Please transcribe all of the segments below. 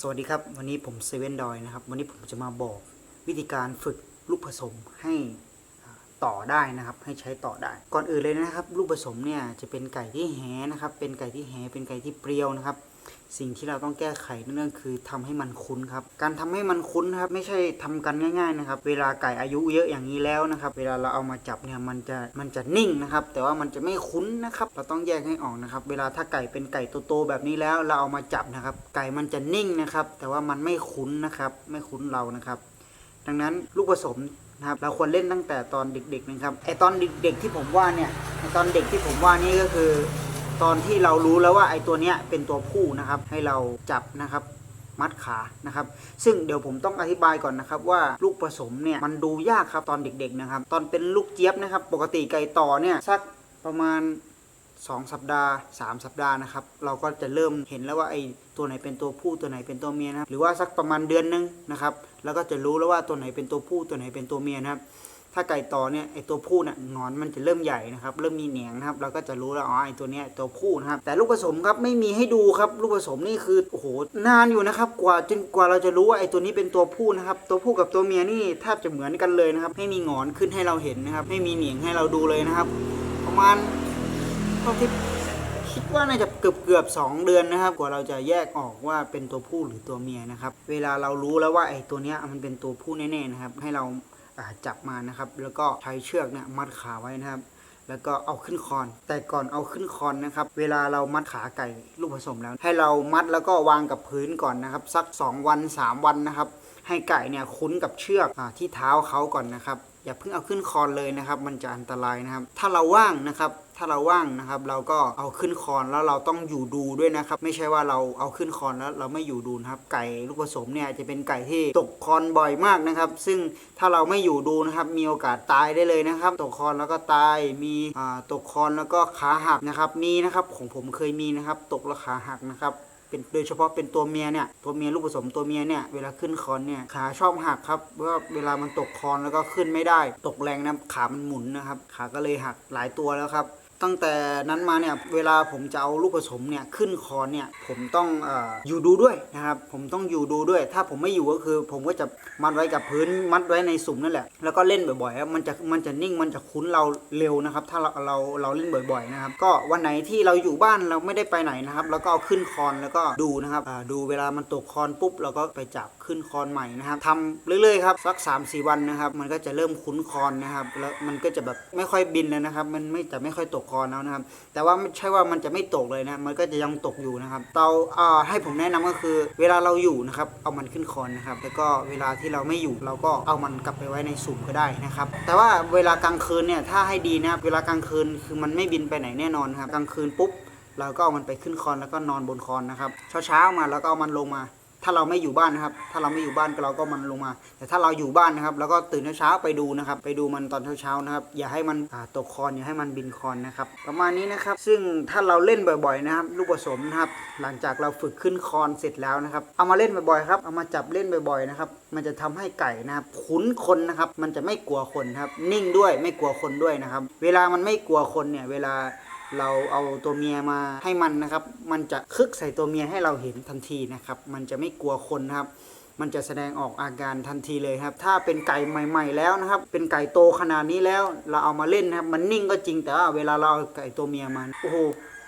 สวัสดีครับ วันนี้ผมเซเว่นดอยนะครับ วันนี้ผมจะมาบอกวิธีการฝึกลูกผสมให้ต่อได้นะครับ ให้ใช้ต่อได้ ก่อนอื่นเลยนะครับ ลูกผสมเนี่ยจะเป็นไก่ที่แหนะครับ เป็นไก่ที่แหเป็นไก่ที่เปรี้ยวนะครับ สิ่งที่เราต้องแก้ไขนั่นก็คือทำให้มันคุ้นครับ การทำให้มันคุ้นครับ ไม่ใช่ทำกันง่าย ๆนะครับ เวลาไก่อายุเยอะอย่างนี้แล้วนะครับ เวลาเราเอามาจับเนี่ยมันจะมันจะนิ่งนะครับ แต่ว่ามันจะไม่คุ้นนะครับ เราต้องแยกให้ออกนะครับ เวลาถ้าไก่เป็นไก่โตๆแบบนี้แล้วเราเอามาจับนะครับ ไก่มันจะนิ่งนะครับ แต่ว่ามันไม่คุ้นนะครับ ไม่คุ้นเรานะครับ ดังนั้นลูกผสมนะครับเราควรเล่นตั้งแต่ตอนเด็กๆนะครับไอตอนเด็กๆที่ผมว่าเนี่ยไอตอนเด็กที่ผมว่านี่ก็คือ ตอนที่เรารู้แล้วว่าไอ้ตัวเนี้ยเป็นตัวผู้นะครับ ให้เราจับนะครับมัดขานะครับ ซึ่งเดี๋ยวผมต้องอธิบายก่อนนะครับ ว่าลูกผสมเนี่ยมันดูยากครับตอนเด็กๆนะครับ ตอนเป็นลูกเจี๊ยบนะครับ ปกติไก่ต่อเนี่ยสักประมาณ 2 สัปดาห์ 3 สัปดาห์นะครับ เราก็จะเริ่มเห็นแล้วว่าไอ้ตัวไหนเป็นตัวผู้ตัวไหนเป็นตัวเมียนะครับหรือว่าสักประมาณเดือนหนึงนะครับ แล้วก็จะรู้แล้วว่าตัวไหนเป็นตัวผู้ตัวไหนเป็นตัวเมียนะครับ ถ้าไก่ต่อเนี่ยไอตัวผู้เนี่ยงอนมันจะเริ่มใหญ่นะครับเริ่มมีเหนียงนะครับเราก็จะรู้แล้วอ๋อไอตัวเนี้ยตัวผู้นะครับแต่ลูกผสมครับไม่มีให้ดูครับลูกผสมนี่คือโอ้โหนานอยู่นะครับกว่าจนกว่าเราจะรู้ว่าไอตัวนี้เป็นตัวผู้นะครับตัวผู้กับตัวเมียนี่แทบจะเหมือนกันเลยนะครับไม่มีหงอนขึ้นให้เราเห็นนะครับไม่มีเหนียงให้เราดูเลยนะครับ ประมาณเท่าที่คิดว่าน่าจะเกือบเกือบสองเดือนนะครับ กว่าเราจะแยกออกว่าเป็นตัวผู้หรือตัวเมียนะครับ เวลาเรารู้แล้วว่าไอ้ตัวเนี้ยมันเป็นตัวผู้แน่ๆนะครับ ให้เรา จับมานะครับ แล้วก็ใช้เชือกเนี่ยมัดขาไว้นะครับ แล้วก็เอาขึ้นคอน แต่ก่อนเอาขึ้นคอนนะครับ เวลาเรามัดขาไก่ลูกผสมแล้ว ให้เรามัดแล้วก็วางกับพื้นก่อนนะครับ สัก 2 วัน 3 วันนะครับ ให้ไก่เนี่ยคุ้นกับเชือกอที่เท้าเขาก่อนนะครับ อย่าเพิ่งเอาขึ้นคอนเลยนะครับ มันจะอันตรายนะครับ ถ้าเราว่างนะครับ ถ้าเราว่างนะครับ เราก็เอาขึ้นคอนแล้วเราต้องอยู่ดูด้วยนะครับ ไม่ใช่ว่าเราเอาขึ้นคอนแล้วเราไม่อยู่ดูนะครับ ไก่ลูกผสมเนี่ยจะเป็นไก่ที่ตกคอนบ่อยมากนะครับ ซึ่งถ้าเราไม่อยู่ดูนะครับ มีโอกาสตายได้เลยนะครับ ตกคอนแล้วก็ตาย มีตกคอนแล้วก็ขาหักนะครับ มีนะครับของผมเคยมีนะครับ ตกแล้วขาหักนะครับ เป็นโดยเฉพาะเป็นตัวเมียเนี่ยตัวเมียลูกผสมตัวเมียเนี่ยเวลาขึ้นคอนเนี่ยขาชอบหักครับเพราะว่าเวลามันตกคอนแล้วก็ขึ้นไม่ได้ ตกแรงนะขามันหมุนนะครับ ขาก็เลยหักหลายตัวแล้วครับ ตั้งแต่นั้นมาเนี่ยเวลาผมจะเอาลูกผสมเนี่ยขึ้นคอนเนี่ยผมต้องเอออยู่ดูด้วยนะครับผมต้องอยู่ดูด้วย ถ้าผมไม่อยู่ก็คือ ผมก็จะมัดไว้กับพื้นมัดไว้ในสุ่มนั่นแหละ แล้วก็เล่นบ่อยๆครับมันจะมันจะนิ่งมันจะคุ้นเราเร็วนะครับ ถ้าเราเราเราเล่นบ่อยๆนะครับก็วันไหนที่เราอยู่บ้านเราไม่ได้ไปไหนนะครับแล้วก็เอาขึ้นคอนแล้วก็ดูนะครับอ่าดูเวลามันตกคอนปุ๊บเราก็ไปจับขึ้นคอนใหม่นะครับทำเรื่อยๆครับสัก 3 4 วันนะครับ มันก็จะเริ่มคุ้นคอนนะครับแล้วมันก็จะแบบไม่ค่อยบินเลยนะครับ มันไม่จะไม่ค่อยตกคอแล้วนะครับ แต่ว่าไม่ใช่ว่ามันจะไม่ตกเลยนะ มันก็จะยังตกอยู่นะครับ เตาอ่าให้ผมแนะนำก็คือ เวลาเราอยู่นะครับ เอามันขึ้นคอนนะครับ แล้วก็เวลาที่เราไม่อยู่เราก็เอามันกลับไปไว้ในสุ่มก็ได้นะครับ แต่ว่าเวลากลางคืนเนี่ยถ้าให้ดีนะเวลากลางคืนคือมันไม่บินไปไหนแน่นอนครับ กลางคืนปุ๊บเราก็เอามันไปขึ้นคอนแล้วก็นอนบนคอนนะครับ เช้าเช้าๆมาแล้วก็เอามันลงมา ถ้าเราไม่อยู่บ้านนะครับ ถ้าเราไม่อยู่บ้านก็เราก็มันลงมา แต่ถ้าเราอยู่บ้านนะครับ แล้วก็ตื่นเช้าไปดูนะครับ ไปดูมันตอนเช้าๆนะครับ อย่าให้มันตกคอนอย่าให้มันบินคอนนะครับ ประมาณนี้นะครับ ซึ่งถ้าเราเล่นบ่อยๆนะครับ ลูกผสมนะครับ หลังจากเราฝึกขึ้นคอนเสร็จแล้วนะครับ เอามาเล่นบ่อยๆครับ เอามาจับเล่นบ่อยๆนะครับ มันจะทำให้ไก่นะครับคุ้นคนนะครับ มันจะไม่กลัวคนครับ นิ่งด้วยไม่กลัวคนด้วยนะครับ เวลามันไม่กลัวคนเนี่ย เวลา เราเอาตัวเมียมาให้มันนะครับ มันจะคึกใส่ตัวเมียให้เราเห็นทันทีนะครับ มันจะไม่กลัวคนนะครับ มันจะแสดงออกอาการทันทีเลยครับ ถ้าเป็นไก่ใหม่ ๆ แล้วนะครับ เป็นไก่โตขนาดนี้แล้ว เราเอามาเล่นนะครับ มันนิ่งก็จริงแต่ว่าเวลาเราเอาไก่ตัวเมียมา โอ้โห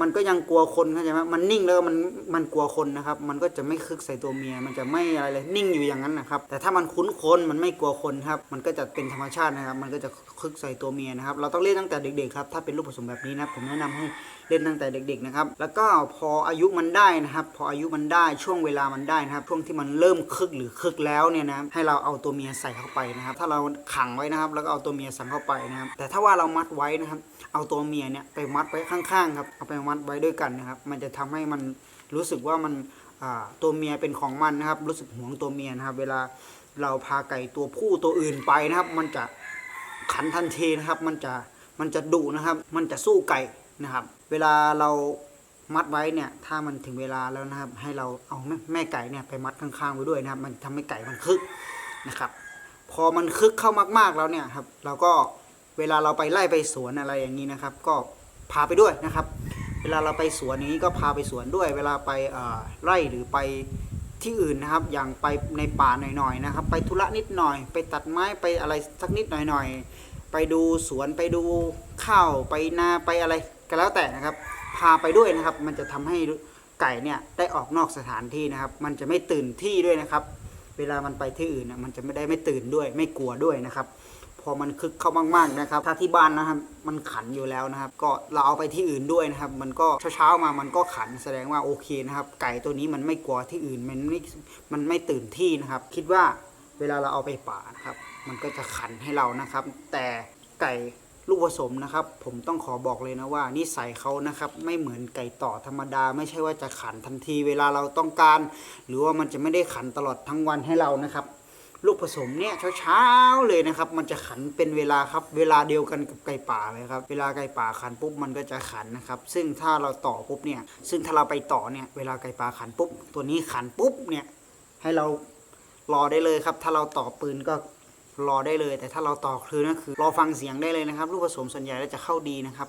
มันก็ยังกลัวคนเข้าใจไหมมันนิ่งแล้วมันมันกลัวคนนะครับ มันก็จะไม่คึกใส่ตัวเมีย มันจะไม่อะไรเลยนิ่งอยู่อย่างนั้นนะครับ แต่ถ้ามันคุ้นคนมันไม่กลัวคนครับ มันก็จะเป็นธรรมชาตินะครับ มันก็จะคึกใส่ตัวเมียนะครับ เราต้องเลี้ยงตั้งแต่เด็กๆครับ ถ้าเป็นลูกผสมแบบนี้นะผมแนะนำให้ เล่นตั้งแต่เด็กๆนะครับแล้วก็พออายุมันได้นะครับพออายุมันได้ช่วงเวลามันได้นะครับช่วงที่มันเริ่มคึกหรือคึกแล้วเนี่ยนะให้เราเอาตัวเมียใส่เข้าไปนะครับ ถ้าเราขังไว้นะครับ แล้วก็เอาตัวเมียใส่เข้าไปนะครับ แต่ถ้าว่าเรามัดไว้นะครับ เอาตัวเมียเนี่ยไปมัดไว้ข้างๆครับเอาไปมัดไว้ด้วยกันนะครับ มันจะทำให้มันรู้สึกว่ามันตัวเมียเป็นของมันนะครับ รู้สึกห่วงตัวเมียนะครับ เวลาเราพาไก่ตัวผู้ตัวอื่นไปนะครับ มันจะขันทันทีนะครับ มันจะมันจะดุนะครับ มันจะสู้ไก่นะครับ เวลาเรามัดไว้เนี่ย ถ้ามันถึงเวลาแล้วนะครับ ให้เราเอาแม่แมไก่เนี่ยไปมัดข้างๆไว้ด้วยนะครับ มันทำให้ไก่มันคึกนะครับ พอมันคึกเข้ามากๆแล้วเนี่ยครับ เราก็เวลาเราไปไล่ไปสวนอะไรอย่างนี้นะครับ ก็พาไปด้วยนะครับ เวลาเราไปสวนนี้ก็พาไปสวนด้วย เวลาไปไร่หรือไปที่อื่นนะครับ อย่างไปในป่าหน่อยๆนะครับ ไปธุระนิดหน่อย ไปตัดไม้ไปอะไรสักนิดหน่อยๆ ไปดูสวนไปดู ข้าวไปนาไปอะไรก็แล้วแต่นะครับ พาไปด้วยนะครับ มันจะทำให้ไก่เนี่ยได้ออกนอกสถานที่นะครับ มันจะไม่ตื่นที่ด้วยนะครับ เวลามันไปที่อื่นน่ะมันจะไม่ได้ไม่ตื่นด้วย ไม่กลัวด้วยนะครับ พอมันคึกเข้ามากๆนะครับ ถ้าที่บ้านนะครับ มันขันอยู่แล้วนะครับ ก็เราเอาไปที่อื่นด้วยนะครับ มันก็เช้าๆมามันก็ขันแสดงว่าโอเคนะครับ ไก่ตัวนี้มันไม่กลัวที่อื่น มันไม่มันไม่ตื่นที่นะครับ คิดว่าเวลาเราเอาไปป่านะครับ มันก็จะขันให้เรานะครับ แต่ไก่ ลูกผสมนะครับ ผมต้องขอบอกเลยนะว่า นิสัยเขานะครับ ไม่เหมือนไก่ต่อธรรมดา ไม่ใช่ว่าจะขันทันทีเวลาเราต้องการ หรือว่ามันจะไม่ได้ขันตลอดทั้งวันให้เรานะครับ ลูกผสมเนี่ยเช้าๆเลยนะครับ มันจะขันเป็นเวลาครับ เวลาเดียวกันกับไก่ป่าเลยครับ เวลาไก่ป่าขันปุ๊บมันก็จะขันนะครับ ซึ่งถ้าเราต่อปุ๊บเนี่ย ซึ่งถ้าเราไปต่อเนี่ยเวลาไก่ป่าขันปุ๊บ ตัวนี้ขันปุ๊บเนี่ยให้เรารอได้เลยครับ ถ้าเราต่อปืนก็ รอได้เลย แต่ถ้าเราต่อคลืนก็คือ รอฟังเสียงได้เลยนะครับ ลูกผสมส่วนใหญ่แล้วจะเข้าดีนะครับ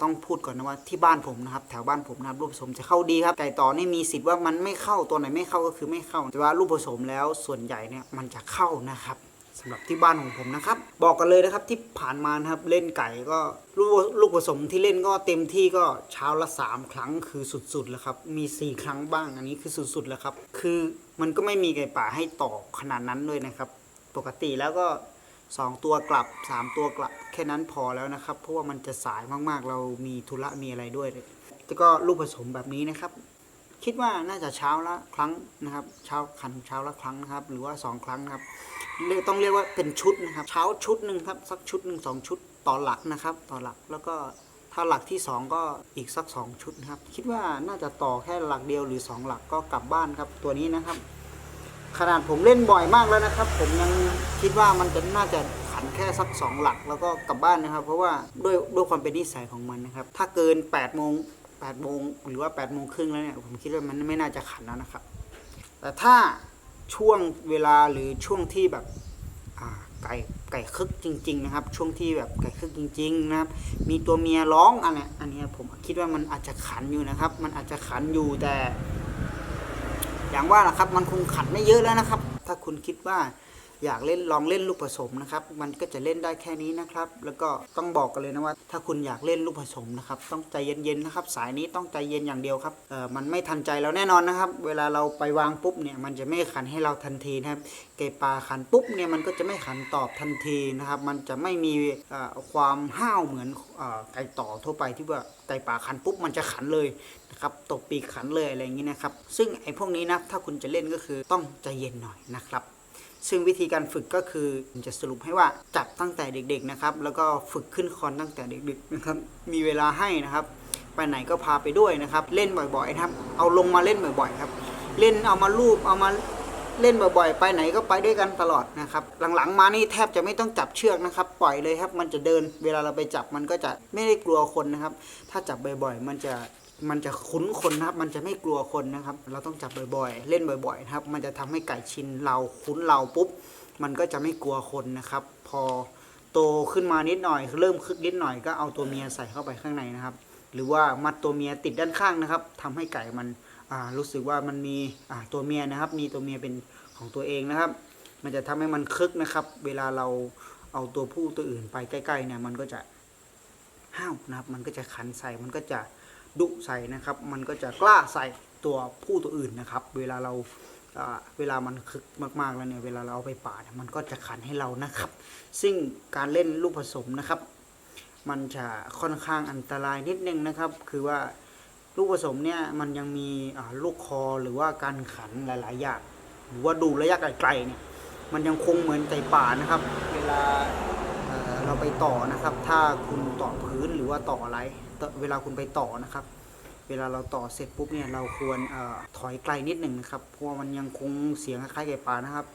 ต้องพูดก่อนนะว่าที่บ้านผมนะครับแถวบ้านผมนะครับลูกผสมจะเข้าดีครับไก่ต่อนี่มีสิทธิ์ว่ามันไม่เข้าตัวไหนไม่เข้าก็คือไม่เข้า แต่ว่าลูกผสมแล้วส่วนใหญ่เนี่ยมันจะเข้านะครับสำหรับที่บ้านของผมนะครับ บอกกันเลยนะครับที่ผ่านมานะครับเล่นไก่ก็ลูกลูกผสมที่เล่นก็เต็มที่ก็เช้าละสามครั้งคือสุดๆแล้วครับมีสี่ครั้งบ้างอันนี้คือสุดๆแล้วครับคือมันก็ไม่มีไก่ป่าให้ต่อขนาดนั้นเลยนะครับ ปกติแล้วก็สองตัวกลับสามตัวกลับ แค่นั้นพอแล้วนะครับ เพราะว่ามันจะสายมากๆ เรามีธุระมีอะไรด้วยแล้วก็ลูกผสมแบบนี้นะครับ คิดว่าน่าจะเช้าละครั้งนะครับ เช้าคันเช้าละครั้งนะครับ หรือว่าสองครั้งนะครับเรียกต้องเรียกว่าเป็นชุดนะครับ เช้าชุดหนึ่งครับสักชุดหนึ่งสองชุดต่อหลักนะครับ ต่อหลักแล้วก็ถ้าหลักที่สองก็อีกสักสองชุดนะครับ คิดว่าน่าจะต่อแค่หลักเดียวหรือสองหลักก็กลับบ้านครับตัวนี้นะครับ ขนาดผมเล่นบ่อยมากแล้วนะครับ ผมยังคิดว่ามันจะน่าจะขันแค่สักสองหลักแล้วก็กลับบ้านนะครับ เพราะว่าด้วยด้วยความเป็นนิสัยของมันนะครับ ถ้าเกิน8ปดโมงแปดโมงหรือว่า8ปดโมงครึ่งแล้วเนี่ยผมคิดว่ามันไม่น่าจะขันแล้วนะครับ แต่ถ้าช่วงเวลาหรือช่วงที่แบบไก่ไก่คึกจริง ๆ นะครับ ช่วงที่แบบไก่คึกจริง ๆ นะครับ มีตัวเมียร้องอันนี้อันนี้ผมคิดว่ามันอาจจะขันอยู่นะครับ มันอาจจะขันอยู่แต่ อย่างว่านะครับ มันคงขัดไม่เยอะแล้วนะครับ ถ้าคุณคิดว่า อยากเล่นลองเล่นลูกผสมนะครับ มันก็จะเล่นได้แค่นี้นะครับ แล้วก็ต้องบอกกันเลยนะว่า ถ้าคุณอยากเล่นลูกผสมนะครับ ต้องใจเย็นๆนะครับ สายนี้ต้องใจเย็นอย่างเดียวครับเออมันไม่ทันใจเราแน่นอนนะครับ เวลาเราไปวางปุ๊บเนี่ยมันจะไม่ขันให้เราทันทีนะครับไก่ปลาขันปุ๊บเนี่ยมันก็จะไม่ขันตอบทันทีนะครับ มันจะไม่มีความห้าวเหมือนอไก่ต่อทั่วไปที่ว่าไก่ป่าขันปุ๊บมันจะขันเลยนะครับตกปีกขันเลยอะไรอย่างนี้นะครับ ซึ่งไอ้พวกนี้นะถ้าคุณจะเล่นก็คือต้องใจเย็นหน่อยนะครับ ซึ่งวิธีการฝึกก็คือผมจะสรุปให้ว่าจับตั้งแต่เด็กๆนะครับ แล้วก็ฝึกขึ้นคอนตั้งแต่เด็กๆนะครับ มีเวลาให้นะครับ ไปไหนก็พาไปด้วยนะครับ เล่นบ่อยๆนะครับ เอาลงมาเล่นบ่อยๆครับ เล่นเอามาลูบเอามาเล่นบ่อยๆ ไปไหนก็ไปด้วยกันตลอดนะครับ หลังๆ มานี่แทบจะไม่ต้องจับเชือกนะครับ ปล่อยเลยครับ มันจะเดิน เวลาเราไปจับมันก็จะไม่ได้กลัวคนนะครับ ถ้าจับบ่อยๆ มันจะ มันจะคุ้นคนนะครับ มันจะไม่กลัวคนนะครับ เราต้องจับบ่อยๆ เล่นบ่อยๆนะครับ มันจะทำให้ไก่ชินเราคุ้นเราปุ๊บ มันก็จะไม่กลัวคนนะครับ พอโตขึ้นมานิดหน่อย เริ่มคึกนิดหน่อยก็เอาตัวเมียใส่เข้าไปข้างในนะครับ หรือว่ามัดตัวเมียติดด้านข้างนะครับทำให้ไก่มันรู้สึกว่ามันมีตัวเมียนะครับ มีตัวเมียเป็นของตัวเองนะครับ มันจะทำให้มันคึกนะครับ เวลาเราเอาตัวผู้ตัวอื่นไปใกล้ๆเนี่ยมันก็จะห้าวนะครับ มันก็จะขันใส่มันก็จะ ดุใส่นะครับ มันก็จะกล้าใส่ตัวผู้ตัวอื่นนะครับ เวลาเราเวลามันคึกมากๆแล้วเนี่ยเวลาเราเอาไปป่าเนี่ยมันก็จะขันให้เรานะครับ ซึ่งการเล่นลูกผสมนะครับ มันจะค่อนข้างอันตรายนิดนึงนะครับ คือว่าลูกผสมเนี่ยมันยังมีลูกคอหรือว่าการขันหลายๆอย่างหรือว่าดูระยะไกลๆเนี่ยมันยังคงเหมือนไก่ป่านะครับ เวลาเราไปต่อนะครับ ถ้าคุณต่อพื้นหรือว่าต่ออะไร เวลาคุณไปต่อนะครับ เวลาเราต่อเสร็จปุ๊บเนี่ยเราควรอถอยไกลนิดหนึ่งนะครับเพราะมันยังคงเสียงคล้ายไก่ป่านะครับ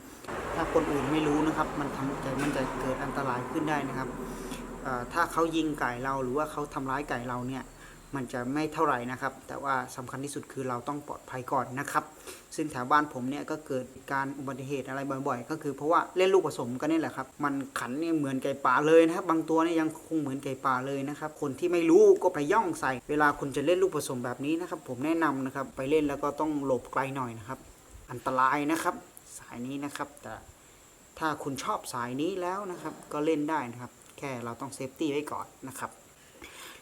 ถ้าคนอื่นไม่รู้นะครับ มันทำใจมันจะเกิดอันตรายขึ้นได้นะครับถ้าเขายิงไก่เราหรือว่าเขาทำร้ายไก่เราเนี่ย มันจะไม่เท่าไหร่นะครับ แต่ว่าสำคัญที่สุดคือเราต้องปลอดภัยก่อนนะครับ ซึ่งแถวบ้านผมเนี่ยก็เกิดการอุบัติเหตุอะไรบ่อยๆ ก็คือเพราะว่าเล่นลูกผสมกันนี่แหละครับ มันขันเนี่ยเหมือนไก่ป่าเลยนะครับ บางตัวเนี่ยยังคงเหมือนไก่ป่าเลยนะครับ คนที่ไม่รู้ก็ไปย่องใส่ เวลาคุณจะเล่นลูกผสมแบบนี้นะครับ ผมแนะนำนะครับไปเล่นแล้วก็ต้องหลบไกลหน่อยนะครับ อันตรายนะครับ สายนี้นะครับ แต่ถ้าคุณชอบสายนี้แล้วนะครับ ก็เล่นได้นะครับ แค่เราต้องเซฟตี้ไว้ก่อนนะครับ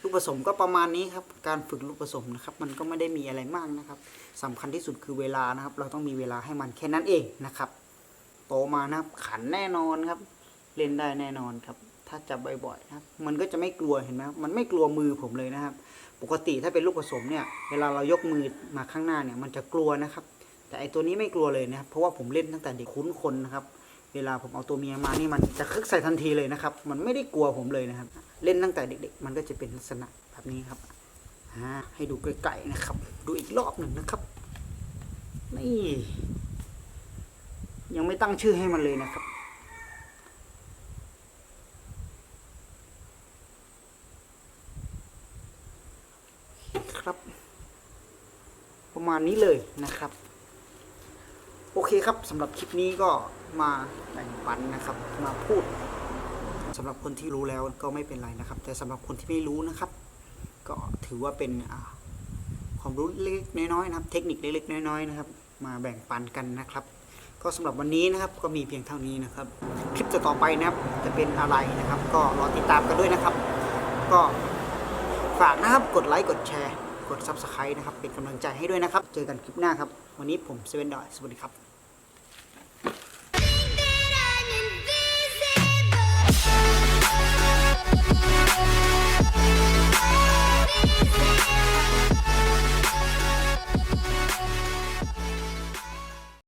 ลูกผสมก็ประมาณนี้ครับ การฝึกลูกผสมนะครับ มันก็ไม่ได้มีอะไรมากนะครับสำคัญที่สุดคือเวลานะครับ เราต้องมีเวลาให้มันแค่นั้นเองนะครับ โตมานะครับ ขันแน่นอนครับ เล่นได้แน่นอนครับ ถ้าจับบ่อยๆนะครับ มันก็จะไม่กลัวเห็นไหมครับมันไม่กลัวมือผมเลยนะครับ ปกติถ้าเป็นลูกผสมเนี่ย เวลาเรายกมือมาข้างหน้าเนี่ย มันจะกลัวนะครับ แต่ไอตัวนี้ไม่กลัวเลยนะครับ เพราะว่าผมเล่นตั้งแต่เด็กคุ้นคนนะครับ เวลาผมเอาตัวเมียมานี่มันจะคึกใส่ทันทีเลยนะครับ มันไม่ได้กลัวผมเลยนะครับ เล่นตั้งแต่เด็ก ๆ มันก็จะเป็นลักษณะแบบนี้ครับอ่าให้ดูไกลๆนะครับ ดูอีกรอบหนึ่งนะครับ นี่ ยังไม่ตั้งชื่อให้มันเลยนะครับครับ ประมาณนี้เลยนะครับ โอเคครับสำหรับคลิปนี้ก็ มาแบ่งปันนะครับ มาพูดสำหรับคนที่รู้แล้วก็ไม่เป็นไรนะครับ แต่สำหรับคนที่ไม่รู้นะครับ ก็ถือว่าเป็นความรู้เล็กน้อยๆนะครับ เทคนิคเล็กๆน้อยๆนะครับ มาแบ่งปันกันนะครับ ก็สำหรับวันนี้นะครับก็มีเพียงเท่านี้นะครับ คลิปต่อไปนะครับจะเป็นอะไรนะครับ ก็รอติดตามกันด้วยนะครับ ก็ฝากนะครับกดไลค์กดแชร์กด Subscribe นะครับ เป็นกำลังใจให้ด้วยนะครับ เจอกันคลิปหน้าครับ วันนี้ผมเซเว่นดอยสวัสดีครับ Bye.